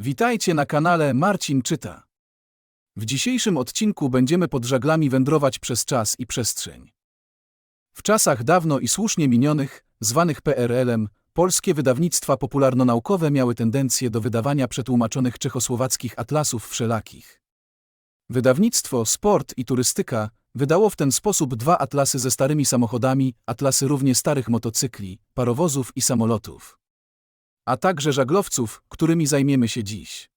Witajcie na kanale Marcin Czyta. W dzisiejszym odcinku będziemy pod żaglami wędrować przez czas i przestrzeń. W czasach dawno i słusznie minionych, zwanych PRL-em, polskie wydawnictwa popularno-naukowe miały tendencję do wydawania przetłumaczonych czechosłowackich atlasów wszelakich. Wydawnictwo Sport i Turystyka wydało w ten sposób dwa atlasy ze starymi samochodami, atlasy równie starych motocykli, parowozów i samolotów a także żaglowców, którymi zajmiemy się dziś.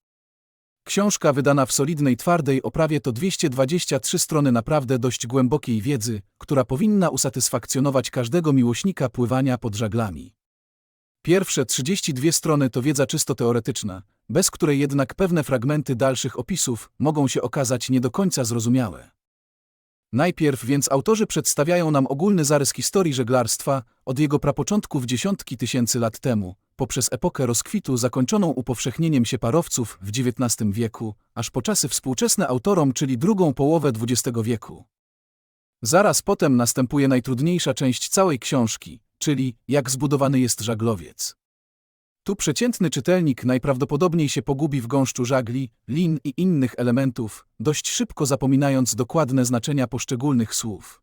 Książka wydana w solidnej, twardej oprawie to 223 strony naprawdę dość głębokiej wiedzy, która powinna usatysfakcjonować każdego miłośnika pływania pod żaglami. Pierwsze 32 strony to wiedza czysto teoretyczna, bez której jednak pewne fragmenty dalszych opisów mogą się okazać nie do końca zrozumiałe. Najpierw więc autorzy przedstawiają nam ogólny zarys historii żeglarstwa od jego prapoczątków dziesiątki tysięcy lat temu, poprzez epokę rozkwitu zakończoną upowszechnieniem się parowców w XIX wieku, aż po czasy współczesne autorom, czyli drugą połowę XX wieku. Zaraz potem następuje najtrudniejsza część całej książki, czyli jak zbudowany jest żaglowiec. Tu przeciętny czytelnik najprawdopodobniej się pogubi w gąszczu żagli, lin i innych elementów, dość szybko zapominając dokładne znaczenia poszczególnych słów.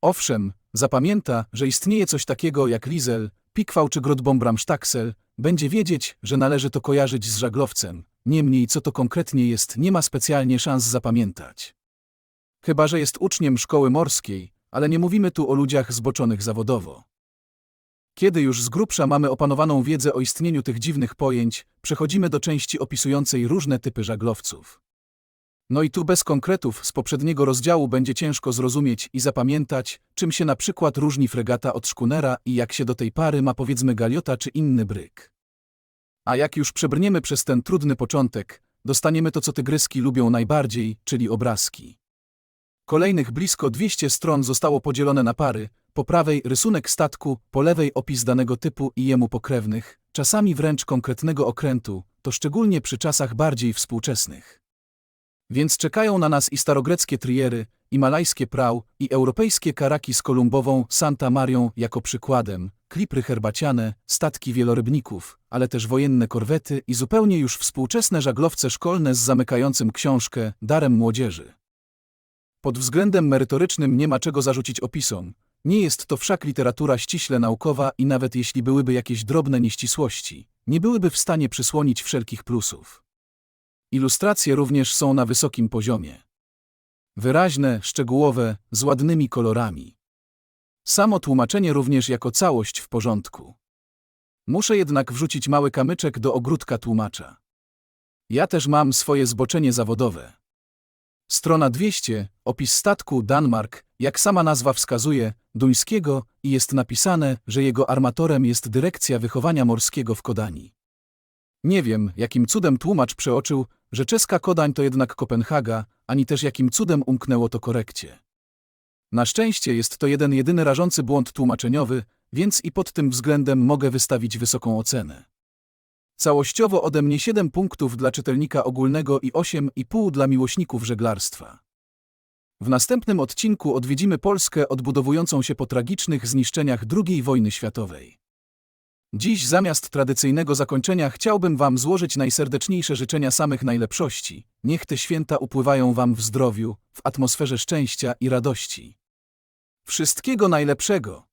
Owszem, zapamięta, że istnieje coś takiego jak lizel, pikwał czy grodbombramsztaksel, będzie wiedzieć, że należy to kojarzyć z żaglowcem, niemniej co to konkretnie jest nie ma specjalnie szans zapamiętać. Chyba, że jest uczniem szkoły morskiej, ale nie mówimy tu o ludziach zboczonych zawodowo. Kiedy już z grubsza mamy opanowaną wiedzę o istnieniu tych dziwnych pojęć, przechodzimy do części opisującej różne typy żaglowców. No i tu bez konkretów z poprzedniego rozdziału będzie ciężko zrozumieć i zapamiętać, czym się na przykład różni fregata od szkunera i jak się do tej pary ma powiedzmy galiota czy inny bryk. A jak już przebrniemy przez ten trudny początek, dostaniemy to, co tygryski lubią najbardziej, czyli obrazki. Kolejnych blisko 200 stron zostało podzielone na pary, po prawej rysunek statku, po lewej opis danego typu i jemu pokrewnych, czasami wręcz konkretnego okrętu, to szczególnie przy czasach bardziej współczesnych. Więc czekają na nas i starogreckie triery, i malajskie prał, i europejskie karaki z kolumbową Santa Marią jako przykładem, klipry herbaciane, statki wielorybników, ale też wojenne korwety i zupełnie już współczesne żaglowce szkolne z zamykającym książkę darem młodzieży. Pod względem merytorycznym nie ma czego zarzucić opisom, nie jest to wszak literatura ściśle naukowa i nawet jeśli byłyby jakieś drobne nieścisłości, nie byłyby w stanie przysłonić wszelkich plusów. Ilustracje również są na wysokim poziomie. Wyraźne, szczegółowe, z ładnymi kolorami. Samo tłumaczenie również jako całość w porządku. Muszę jednak wrzucić mały kamyczek do ogródka tłumacza. Ja też mam swoje zboczenie zawodowe. Strona 200, opis statku Danmark, jak sama nazwa wskazuje, duńskiego i jest napisane, że jego armatorem jest Dyrekcja Wychowania Morskiego w Kodani. Nie wiem, jakim cudem tłumacz przeoczył, że czeska Kodań to jednak Kopenhaga, ani też jakim cudem umknęło to korekcie. Na szczęście jest to jeden jedyny rażący błąd tłumaczeniowy, więc i pod tym względem mogę wystawić wysoką ocenę. Całościowo ode mnie 7 punktów dla czytelnika ogólnego i 8,5 dla miłośników żeglarstwa. W następnym odcinku odwiedzimy Polskę odbudowującą się po tragicznych zniszczeniach II wojny światowej. Dziś zamiast tradycyjnego zakończenia chciałbym Wam złożyć najserdeczniejsze życzenia samych najlepszości. Niech te święta upływają Wam w zdrowiu, w atmosferze szczęścia i radości. Wszystkiego najlepszego!